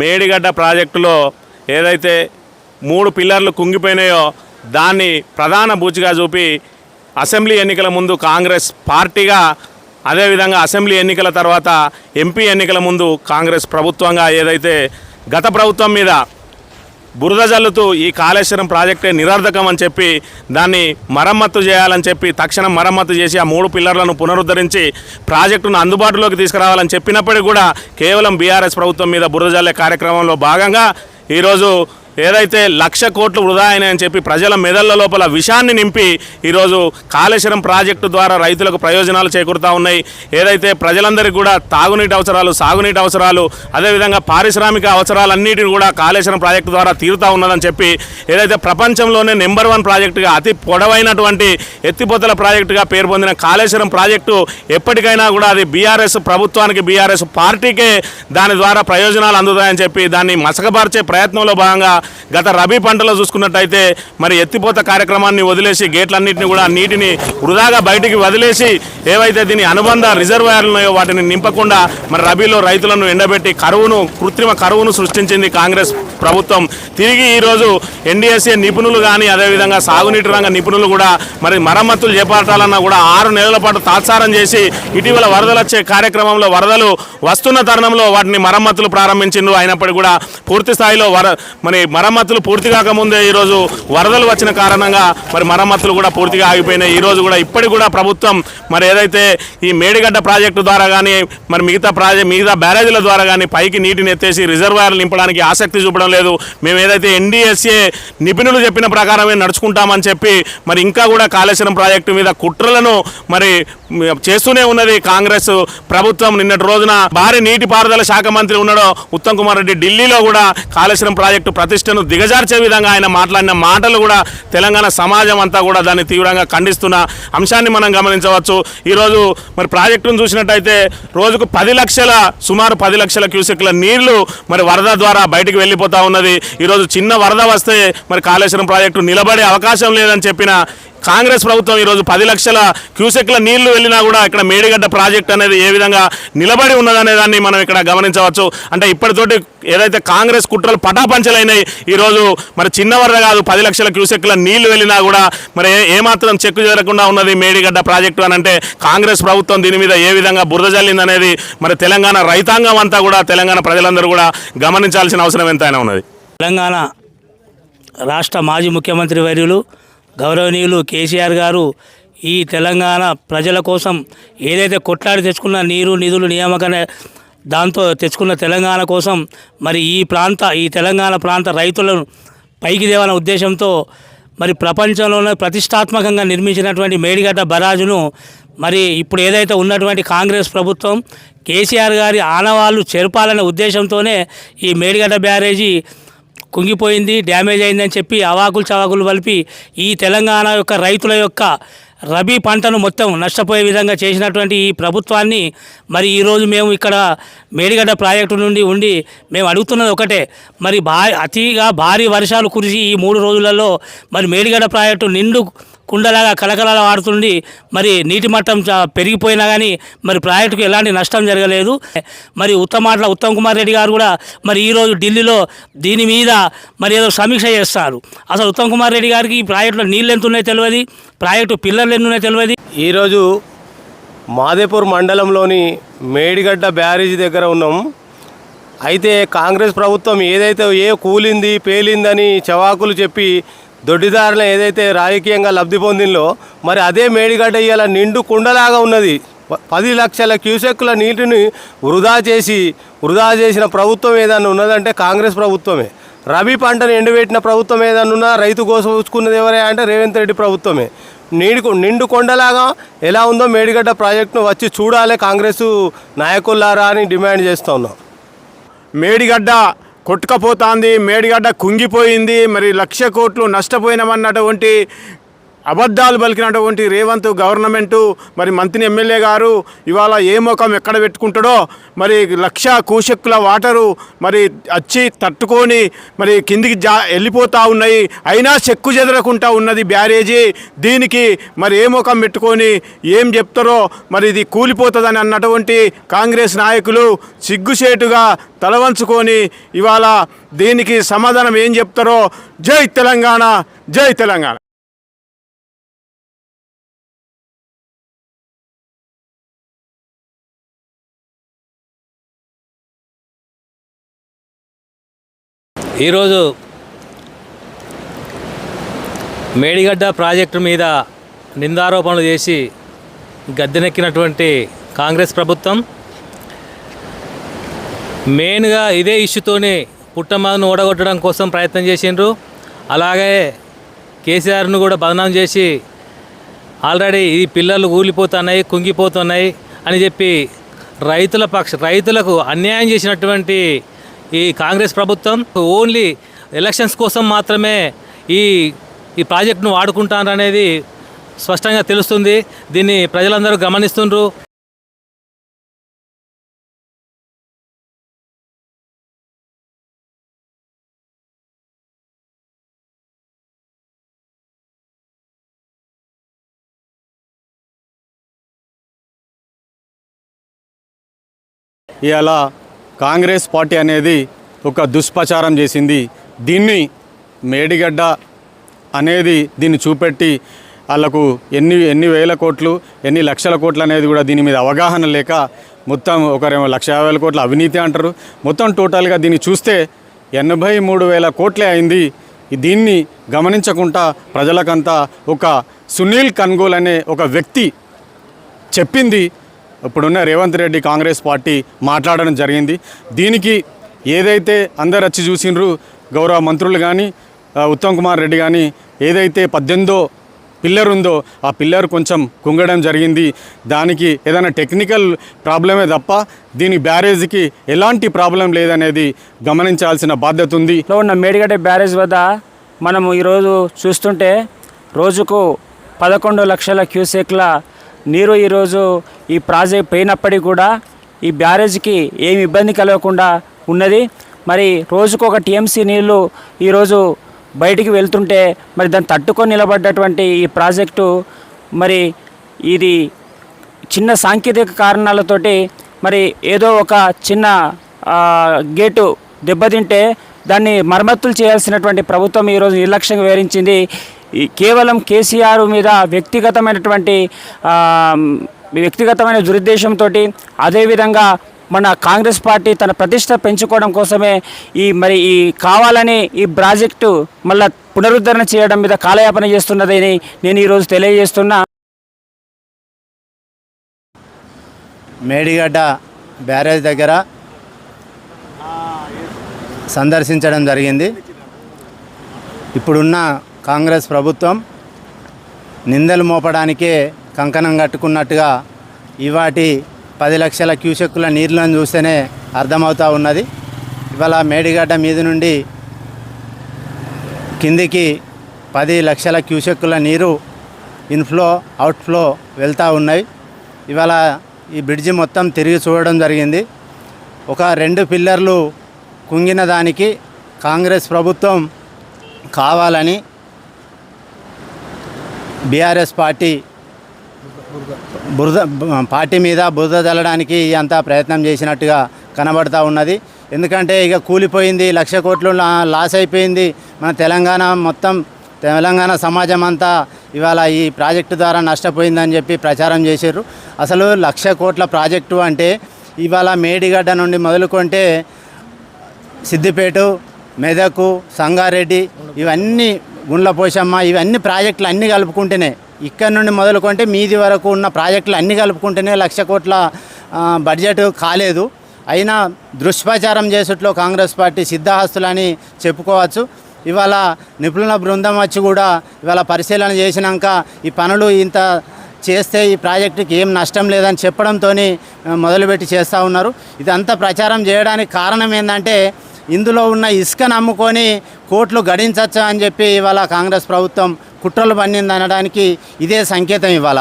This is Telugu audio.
మేడిగడ్డ ప్రాజెక్టులో ఏదైతే మూడు పిల్లర్లు కుంగిపోయినాయో దాన్ని ప్రధాన బూచిగా చూపి అసెంబ్లీ ఎన్నికల ముందు కాంగ్రెస్ పార్టీగా అదేవిధంగా అసెంబ్లీ ఎన్నికల తర్వాత ఎంపీ ఎన్నికల ముందు కాంగ్రెస్ ప్రభుత్వంగా ఏదైతే గత ప్రభుత్వం మీద బురద జల్లుతూ ఈ కాళేశ్వరం ప్రాజెక్టే నిరర్ధకం అని చెప్పి దాన్ని మరమ్మత్తు చేయాలని చెప్పి తక్షణం మరమ్మత్తు చేసి ఆ మూడు పిల్లర్లను పునరుద్ధరించి ప్రాజెక్టును అందుబాటులోకి తీసుకురావాలని చెప్పినప్పటికీ కూడా కేవలం బీఆర్ఎస్ ప్రభుత్వం మీద బురద జల్లే కార్యక్రమంలో భాగంగా ఈరోజు ఏదైతే లక్ష కోట్లు వృధా అయినాయని చెప్పి ప్రజల మెదళ్ళ లోపల విషాన్ని నింపి ఈరోజు కాళేశ్వరం ప్రాజెక్టు ద్వారా రైతులకు ప్రయోజనాలు చేకూరుతూ ఉన్నాయి. ఏదైతే ప్రజలందరికీ కూడా తాగునీటి అవసరాలు సాగునీటి అవసరాలు అదేవిధంగా పారిశ్రామిక అవసరాలన్నిటిని కూడా కాళేశ్వరం ప్రాజెక్టు ద్వారా తీరుతూ ఉన్నదని చెప్పి ఏదైతే ప్రపంచంలోనే నెంబర్ వన్ ప్రాజెక్టుగా అతి పొడవైనటువంటి ఎత్తిపోతల ప్రాజెక్టుగా పేరు పొందిన కాళేశ్వరం ప్రాజెక్టు ఎప్పటికైనా కూడా అది బీఆర్ఎస్ ప్రభుత్వానికి బీఆర్ఎస్ పార్టీకే దాని ద్వారా ప్రయోజనాలు అందుతాయని చెప్పి దాన్ని మసకబార్చే ప్రయత్నంలో భాగంగా గత రబీ పంటలో చూసుకున్నట్టయితే మరి ఎత్తిపోత కార్యక్రమాన్ని వదిలేసి గేట్లన్నింటినీ కూడా నీటిని వృధాగా బయటికి వదిలేసి ఏవైతే దీని అనుబంధ రిజర్వాయర్లు ఉన్నాయో వాటిని నింపకుండా మరి రబీలో రైతులను ఎండబెట్టి కరువును కృత్రిమ కరువును సృష్టించింది కాంగ్రెస్ ప్రభుత్వం. తిరిగి ఈరోజు ఎన్డీఎస్ఏ నిపుణులు కానీ అదేవిధంగా సాగునీటి రంగ నిపుణులు కూడా మరి మరమ్మతులు చేపట్టాలన్నా కూడా ఆరు నెలల పాటు తాత్సారం చేసి ఇటీవల వరదలు వచ్చే కార్యక్రమంలో వరదలు వస్తున్న తరుణంలో వాటిని మరమ్మతులు ప్రారంభించిండ్రు. అయినప్పటికీ కూడా పూర్తి స్థాయిలో వర మరి మరమ్మతులు పూర్తి కాకముందే ఈరోజు వరదలు వచ్చిన కారణంగా మరి మరమ్మతులు కూడా పూర్తిగా ఆగిపోయినాయి. ఈరోజు కూడా ఇప్పటికి కూడా ప్రభుత్వం మరి ఏదైతే ఈ మేడిగడ్డ ప్రాజెక్టు ద్వారా కానీ మరి మిగతా ప్రాజెక్ట్ మిగతా బ్యారేజీల ద్వారా కానీ పైకి నీటిని ఎత్తేసి రిజర్వాయర్లు నింపడానికి ఆసక్తి చూపడం లేదు. మేము ఏదైతే ఎన్డీఎస్ఏ నిపుణులు చెప్పిన ప్రకారమే నడుచుకుంటామని చెప్పి మరి ఇంకా కూడా కాళేశ్వరం ప్రాజెక్టు మీద కుట్రలను మరి చేస్తూనే ఉన్నది కాంగ్రెస్ ప్రభుత్వం. నిన్నటి రోజున భారీ నీటిపారుదల శాఖ మంత్రి ఉన్నాడో ఉత్తమ్ కుమార్ రెడ్డి. ఢిల్లీలో కూడా కాళేశ్వరం ప్రాజెక్టు ప్రతి ప్రతిష్టను దిగజార్చే విధంగా ఆయన మాట్లాడిన మాటలు కూడా తెలంగాణ సమాజం అంతా కూడా దాన్ని తీవ్రంగా ఖండిస్తున్న అంశాన్ని మనం గమనించవచ్చు. ఈరోజు మరి ప్రాజెక్టును చూసినట్టయితే రోజుకు పది లక్షల సుమారు పది లక్షల క్యూసెక్ల నీళ్ళు మరి వరద ద్వారా బయటికి వెళ్ళిపోతూ ఉన్నది. ఈరోజు చిన్న వరద వస్తే మరి కాళేశ్వరం ప్రాజెక్టు నిలబడే అవకాశం లేదని చెప్పిన కాంగ్రెస్ ప్రభుత్వం ఈరోజు పది లక్షల క్యూసెక్ల నీళ్ళు వెళ్ళినా కూడా ఇక్కడ మేడిగడ్డ ప్రాజెక్ట్ అనేది ఏ విధంగా నిలబడి ఉన్నదనే దాన్ని మనం ఇక్కడ గమనించవచ్చు. అంటే ఇప్పటితోటి ఏదైతే కాంగ్రెస్ కుట్రలు పటాపంచలైనాయి ఈరోజు మరి చిన్న కాదు పది లక్షల క్యూసెక్ల నీళ్ళు వెళ్ళినా కూడా మరి ఏ- ఏమాత్రం చెక్కు చేరకుండా ఉన్నది మేడిగడ్డ ప్రాజెక్టు అని అంటే కాంగ్రెస్ ప్రభుత్వం దీని మీద ఏ విధంగా బురద జల్లిందనేది మరి తెలంగాణ రైతాంగం అంతా కూడా తెలంగాణ ప్రజలందరూ కూడా గమనించాల్సిన అవసరం ఎంతైనా ఉన్నది. తెలంగాణ రాష్ట్ర మాజీ ముఖ్యమంత్రి వర్యులు గౌరవనీయులు కేసీఆర్ గారు ఈ తెలంగాణ ప్రజల కోసం ఏదైతే కొట్లాడి తెచ్చుకున్న నీరు నిధులు నియామకం దాంతో తెచ్చుకున్న తెలంగాణ కోసం మరి ఈ ప్రాంత ఈ తెలంగాణ ప్రాంత రైతులను పైకి దేవాలనే ఉద్దేశంతో మరి ప్రపంచంలోనే ప్రతిష్టాత్మకంగా నిర్మించినటువంటి మేడిగడ్డ బరాజును మరి ఇప్పుడు ఏదైతే ఉన్నటువంటి కాంగ్రెస్ ప్రభుత్వం కేసీఆర్ గారి ఆనవాళ్ళు చెరపాలనే ఉద్దేశంతోనే ఈ మేడిగడ్డ బ్యారేజీ కుంగిపోయింది డ్యామేజ్ అయిందని చెప్పి అవాకులు చవాకులు కలిపి ఈ తెలంగాణ యొక్క రైతుల యొక్క రబీ పంటను మొత్తం నష్టపోయే విధంగా చేసినటువంటి ఈ ప్రభుత్వాన్ని మరి ఈరోజు మేము ఇక్కడ మేడిగడ్డ ప్రాజెక్టు నుండి ఉండి మేము అడుగుతున్నది ఒకటే. మరి భా అతిగా భారీ వర్షాలు కురిసి ఈ మూడు రోజులలో మరి మేడిగడ్డ ప్రాజెక్టు నిండు కుండలాగా కలకలాల వాడుతుండి మరి నీటి మట్టం చా- పెరిగిపోయినా కానీ మరి ప్రాజెక్టుకు ఎలాంటి నష్టం జరగలేదు. మరి ఉత్తమాట్ల ఉత్తమ్ కుమార్ రెడ్డి గారు కూడా మరి ఈరోజు ఢిల్లీలో దీని మీద మరి ఏదో సమీక్ష చేస్తారు. అసలు ఉత్తమ్ కుమార్ రెడ్డి గారికి ఈ ప్రాజెక్టులో నీళ్ళు ఎంత ఉన్నాయో తెలియదు ప్రాజెక్టు పిల్లర్లు ఎన్ని ఉన్నాయో తెలియదు ఈరోజు మాదేపూర్ మండలంలోని మేడిగడ్డ బ్యారేజీ దగ్గర ఉన్నాం. అయితే కాంగ్రెస్ ప్రభుత్వం ఏదైతే ఏ కూలింది పేలిందని చవాకులు చెప్పి దొడ్డిదారులు ఏదైతే రాజకీయంగా లబ్ధి పొందిందో మరి అదే మేడిగడ్డ ఇవాళ నిండు కుండలాగా ఉన్నది. పది లక్షల క్యూసెక్కుల నీటిని వృధా చేసి వృధా చేసిన ప్రభుత్వం ఏదైనా ఉన్నదంటే కాంగ్రెస్ ప్రభుత్వమే. రబీ పంటను ఎండబెట్టిన ప్రభుత్వం ఏదైనా ఉన్నా రైతు కోసం ఉంచుకున్నది ఎవరే అంటే రేవంత్ రెడ్డి ప్రభుత్వమే. నీడు నిండు కొండలాగా ఎలా ఉందో మేడిగడ్డ ప్రాజెక్టును వచ్చి చూడాలి కాంగ్రెస్ నాయకులారా అని డిమాండ్ చేస్తూ ఉన్నాం. మేడిగడ్డ కొట్టుకపోతాంది మేడిగడ్డ కుంగిపోయింది మరి లక్ష కోట్లు నష్టపోయినామన్నటువంటి అబద్ధాలు పలికినటువంటి రేవంత్ గవర్నమెంటు మరి మంత్రి ఎమ్మెల్యే గారు ఇవాళ ఏ ముఖం ఎక్కడ పెట్టుకుంటాడో మరి లక్ష కూశక్కుల వాటరు మరి వచ్చి తట్టుకొని మరి కిందికి జా వెళ్ళిపోతూ ఉన్నాయి. అయినా చెక్కు చెదరకుండా ఉన్నది బ్యారేజీ. దీనికి మరి ఏ ముఖం పెట్టుకొని ఏం చెప్తారో మరి ఇది కూలిపోతుందని అన్నటువంటి కాంగ్రెస్ నాయకులు సిగ్గుసేటుగా తలవంచుకొని ఇవాళ దీనికి సమాధానం ఏం చెప్తారో జై తెలంగాణ జై తెలంగాణ. ఈరోజు మేడిగడ్డ ప్రాజెక్టు మీద నిందారోపణలు చేసి గద్దెనెక్కినటువంటి కాంగ్రెస్ ప్రభుత్వం మెయిన్గా ఇదే ఇష్యూతోనే పుట్టమ్మను ఓడగొట్టడం కోసం ప్రయత్నం చేసిండ్రు. అలాగే కేసీఆర్ను కూడా బదనాం చేసి ఆల్రెడీ ఈ పిల్లలు ఊలిపోతున్నాయి కుంగిపోతున్నాయి అని చెప్పి రైతుల పక్ష రైతులకు అన్యాయం చేసినటువంటి ఈ కాంగ్రెస్ ప్రభుత్వం ఓన్లీ ఎలక్షన్స్ కోసం మాత్రమే ఈ ఈ ప్రాజెక్టును వాడుకుంటారనేది స్పష్టంగా తెలుస్తుంది. దీన్ని ప్రజలందరూ గమనిస్తుండ్రు. ఇలా కాంగ్రెస్ పార్టీ అనేది ఒక దుష్ప్రచారం చేసింది. దీన్ని మేడిగడ్డ అనేది దీన్ని చూపెట్టి వాళ్ళకు ఎన్ని ఎన్ని వేల కోట్లు ఎన్ని లక్షల కోట్లు అనేది కూడా దీని మీద అవగాహన లేక మొత్తం ఒకరేమో లక్ష యాభై వేల కోట్ల అవినీతి అంటారు. మొత్తం టోటల్గా దీన్ని చూస్తే ఎనభై మూడు వేల కోట్లే అయింది. దీన్ని గమనించకుండా ప్రజలకంతా ఒక సునీల్ కన్గోల్ అనే ఒక వ్యక్తి చెప్పింది ఇప్పుడున్న రేవంత్ రెడ్డి కాంగ్రెస్ పార్టీ మాట్లాడడం జరిగింది. దీనికి ఏదైతే అందరు వచ్చి చూసిండ్రు గౌరవ మంత్రులు కానీ ఉత్తమ్ కుమార్ రెడ్డి కానీ ఏదైతే పద్దెనిమిదో పిల్లర్ ఉందో ఆ పిల్లర్ కొంచెం కుంగడం జరిగింది. దానికి ఏదైనా టెక్నికల్ ప్రాబ్లమే తప్ప దీని బ్యారేజ్కి ఎలాంటి ప్రాబ్లం లేదనేది గమనించాల్సిన బాధ్యత ఉంది. ఉన్న మేడిగడ్డ బ్యారేజ్ వద్ద మనము ఈరోజు చూస్తుంటే రోజుకు పదకొండు లక్షల క్యూసెక్ల నీరు ఈరోజు ఈ ప్రాజెక్ట్ పోయినప్పటికీ కూడా ఈ బ్యారేజ్కి ఏమి ఇబ్బంది కలగకుండా ఉన్నది. మరి రోజుకు ఒక టీఎంసీ నీళ్ళు ఈరోజు బయటికి వెళ్తుంటే మరి దాన్ని తట్టుకొని నిలబడ్డటువంటి ఈ ప్రాజెక్టు మరి ఇది చిన్న సాంకేతిక కారణాలతోటి మరి ఏదో ఒక చిన్న గేటు దెబ్బతింటే దాన్ని మరమ్మతులు చేయాల్సినటువంటి ప్రభుత్వం ఈరోజు నిర్లక్ష్యంగా వివరించింది కేవలం కేసీఆర్ మీద వ్యక్తిగతమైనటువంటి వ్యక్తిగతమైన దురుద్దేశంతో అదేవిధంగా మన కాంగ్రెస్ పార్టీ తన ప్రతిష్ట పెంచుకోవడం కోసమే ఈ మరి ఈ కావాలని ఈ ప్రాజెక్టు మళ్ళీ పునరుద్ధరణ చేయడం మీద కాలయాపన చేస్తున్నదని నేను ఈరోజు తెలియజేస్తున్నా. మేడిగడ్డ బ్యారేజ్ దగ్గర సందర్శించడం జరిగింది. ఇప్పుడున్న కాంగ్రెస్ ప్రభుత్వం నిందలు మోపడానికే కంకణం కట్టుకున్నట్టుగా ఇవాటి పది లక్షల క్యూసెక్కుల నీళ్ళను చూస్తేనే అర్థమవుతూ ఉన్నది. ఇవాళ మేడిగడ్డ మీద నుండి కిందికి పది లక్షల క్యూసెక్కుల నీరు ఇన్ఫ్లో అవుట్ఫ్లో వెళ్తూ ఉన్నాయి ఇవాళ ఈ బ్రిడ్జి మొత్తం తిరిగి చూడడం జరిగింది. ఒక రెండు పిల్లర్లు కుంగిన దానికి కాంగ్రెస్ ప్రభుత్వం కావాలని బీఆర్ఎస్ పార్టీ బురద పార్టీ మీద బురద చల్లడానికి అంతా ప్రయత్నం చేసినట్టుగా కనబడతా ఉన్నది. ఎందుకంటే ఇక కూలిపోయింది లక్ష కోట్లు లాస్ అయిపోయింది. మన తెలంగాణ మొత్తం తెలంగాణ సమాజం అంతా ఇవాళ ఈ ప్రాజెక్టు ద్వారా నష్టపోయిందని చెప్పి ప్రచారం చేశారు అసలు లక్ష కోట్ల ప్రాజెక్టు అంటే ఇవాళ మేడిగడ్డ నుండి మొదలుకొంటే సిద్దిపేట మెదకు సంగారెడ్డి ఇవన్నీ గుండ్ల పోషమ్మ ఇవన్నీ ప్రాజెక్టులు అన్నీ కలుపుకుంటేనే. ఇక్కడ నుండి మొదలుకుంటే మీది వరకు ఉన్న ప్రాజెక్టులు అన్నీ కలుపుకుంటేనే లక్ష కోట్ల బడ్జెట్ కాలేదు. అయినా దుష్ప్రచారం చేసేట్లో కాంగ్రెస్ పార్టీ సిద్ధహస్తులని చెప్పుకోవచ్చు. ఇవాళ నిపుణుల బృందం వచ్చి కూడా ఇవాళ పరిశీలన చేసినాక ఈ పనులు ఇంత చేస్తే ఈ ప్రాజెక్టుకి ఏం నష్టం లేదని చెప్పడంతో మొదలుపెట్టి చేస్తూ ఉన్నారు. ఇదంతా ప్రచారం చేయడానికి కారణం ఏంటంటే ఇందులో ఉన్న ఇసుక నమ్ముకొని కోట్లు గడించచ్చా అని చెప్పి ఇవాళ కాంగ్రెస్ ప్రభుత్వం కుట్రలు పన్నింది అనడానికి ఇదే సంకేతం ఇవాళ.